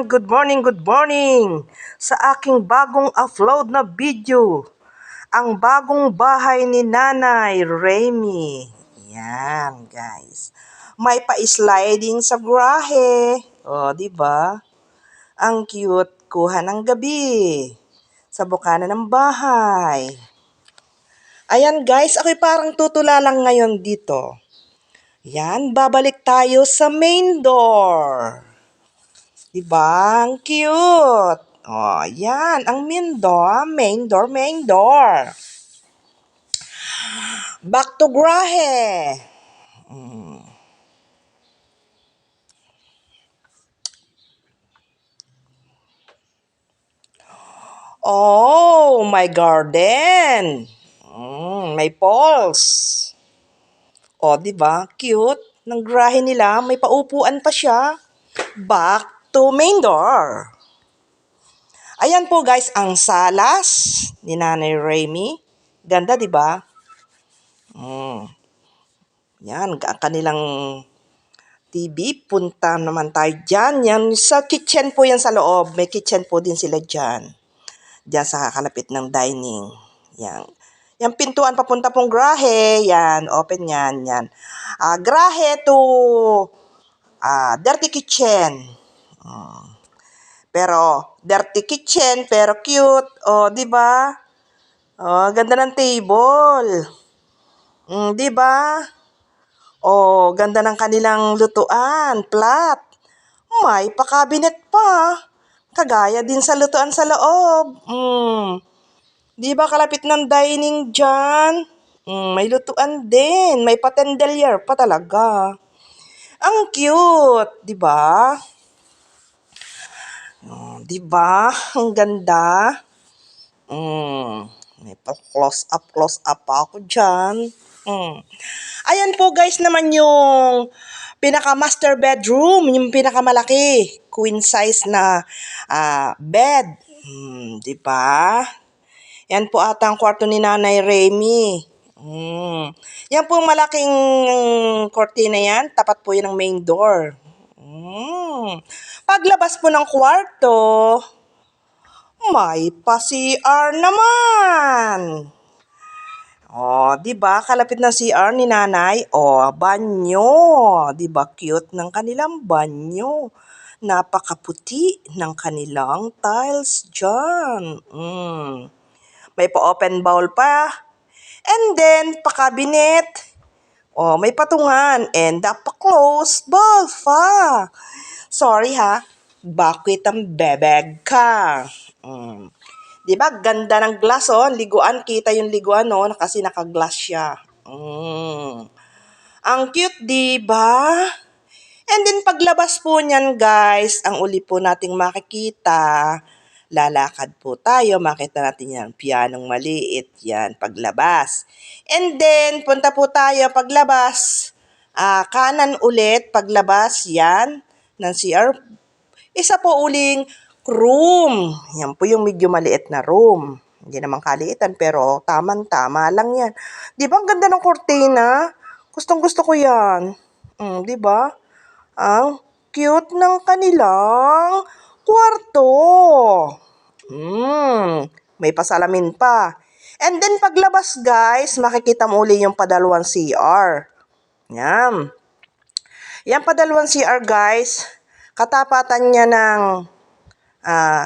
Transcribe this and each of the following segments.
everyone! Good morning, good morning! Sa aking bagong upload na video, ang bagong bahay ni Nanay Remy. Yan, guys. May pa-sliding sa grahe. O, di ba? Ang cute. Kuha ng gabi. Sa bukana ng bahay. Ayan, guys. Ako'y parang tutula lang ngayon dito. Yan, babalik tayo sa main door. Diba? Ang cute. Oh, yan. Ang main door, main door, main door. Back to Grahe. Mm. Oh, my garden. Mm, may poles. Oh, di ba? Cute. Ng grahe nila, may paupuan pa siya. Back to main door. Ayan po guys, ang salas ni Nanay Remy. Ganda, di ba? Mm. Yan, ang kanilang TV. Punta naman tayo dyan. Yan, sa kitchen po yan sa loob. May kitchen po din sila dyan. Dyan sa kalapit ng dining. Yan. Yan pintuan papunta pong grahe. Yan, open yan. Yan. Ah, grahe to ah, dirty kitchen. Mm. Pero, dirty kitchen, pero cute. O, oh, di ba? Oh, ganda ng table. Mm, di ba? Oh, ganda ng kanilang lutuan, plat. May pakabinet pa. Kagaya din sa lutuan sa loob. Mm. Di ba kalapit ng dining dyan? Mm, may lutuan din. May patendelier pa talaga. Ang cute, di ba? Oh, di ba? Ang ganda. Mm, may pa close up, close up pa ako dyan. Mm. Ayan po guys naman yung pinaka master bedroom, yung pinakamalaki, queen size na uh, bed. Mm, di ba? Yan po ata ang kwarto ni Nanay Remy. Mm. Yan po malaking kortina yan. Tapat po yan ng main door. Mm. Paglabas po ng kwarto, may pa-CR naman. Oh, 'di ba? Kalapit ng CR ni Nanay. Oh, banyo. 'Di ba cute ng kanilang banyo? Napakaputi ng kanilang tiles diyan. Mm. May pa-open bowl pa. And then, pa-cabinet. Oh, may patungan and pa-close bowl pa. Sorry ha, bakit ang bebeg ka? Mm. Di ba, ganda ng glass oh, liguan, kita yung liguan no, kasi naka-glass siya. Mm. Ang cute, di ba? And then paglabas po niyan guys, ang uli po nating makikita, lalakad po tayo, makita natin yan, pianong maliit, yan, paglabas. And then, punta po tayo, paglabas, uh, kanan ulit, paglabas, yan, ng CR. Isa po uling room. Yan po yung medyo maliit na room. Hindi naman kaliitan, pero tamang-tama lang yan. Di ba, ang ganda ng kortina? Gustong gusto ko yan. Mm, di ba? Ang cute ng kanilang kwarto. Mm, may pasalamin pa. And then paglabas guys, makikita mo uli yung padalawang CR. Yan. Yan padalawang CR guys, katapatan niya ng uh,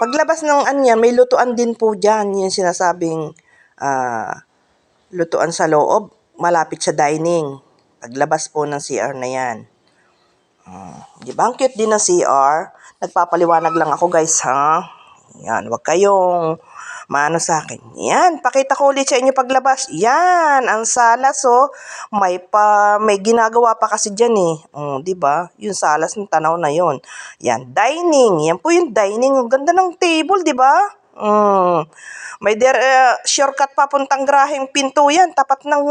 paglabas ng anya, may lutuan din po dyan. Yung sinasabing uh, lutuan sa loob, malapit sa dining. Paglabas po ng CR na yan. Uh, di ba? Ang cute din ng CR. Nagpapaliwanag lang ako guys ha. Yan, wag kayong maano sa akin. Yan, pakita ko ulit sa inyo paglabas. Yan, ang salas oh. May pa may ginagawa pa kasi diyan eh. Oh, 'di ba? Yung salas ng tanaw na 'yon. Yan, dining. Yan po yung dining. Ang ganda ng table, 'di ba? Mm. May der, uh, shortcut papuntang graheng pinto yan. Tapat ng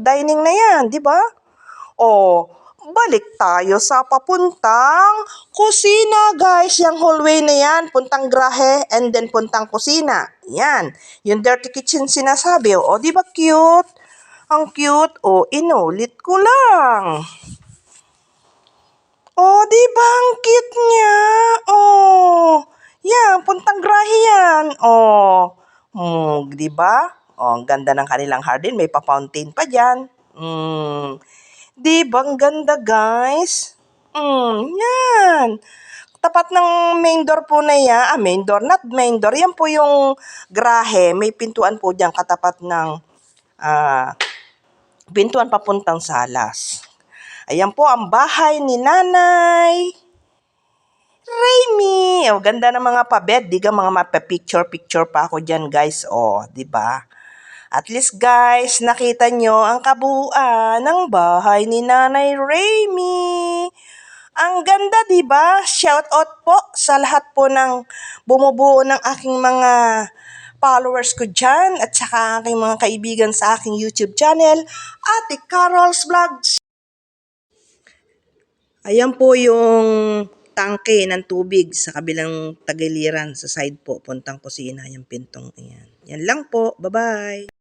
dining na yan, di ba? Oh, balik tayo sa papuntang kusina, guys. Yung hallway na yan, puntang grahe, and then puntang kusina. Yan. Yung dirty kitchen sinasabi. O, di ba cute? Ang cute. O, inulit ko lang. O, di ba ang cute niya? O, yan, puntang grahe yan. O, mm, di ba? O, ang ganda ng kanilang hardin. May pa-fountain pa dyan. Mm, di ba ang ganda, guys? Hmm, yan. Tapat ng main door po na yan, ah, main door, not main door, yan po yung grahe. May pintuan po dyan katapat ng ah, pintuan papuntang salas. Ayan po ang bahay ni Nanay. Rainy! Oh, ganda ng mga pabed. Di ka mga mapapicture-picture pa ako dyan, guys. Oh, di ba? At least, guys, nakita nyo ang kabuuan ng bahay ni Nanay Rainy. Ang ganda, di ba? Shout out po sa lahat po ng bumubuo ng aking mga followers ko dyan at saka aking mga kaibigan sa aking YouTube channel, Ate Carol's Vlogs. Ayan po yung tangke ng tubig sa kabilang tagiliran sa side po, puntang kusina, yung pintong iyan. Yan lang po. Bye-bye.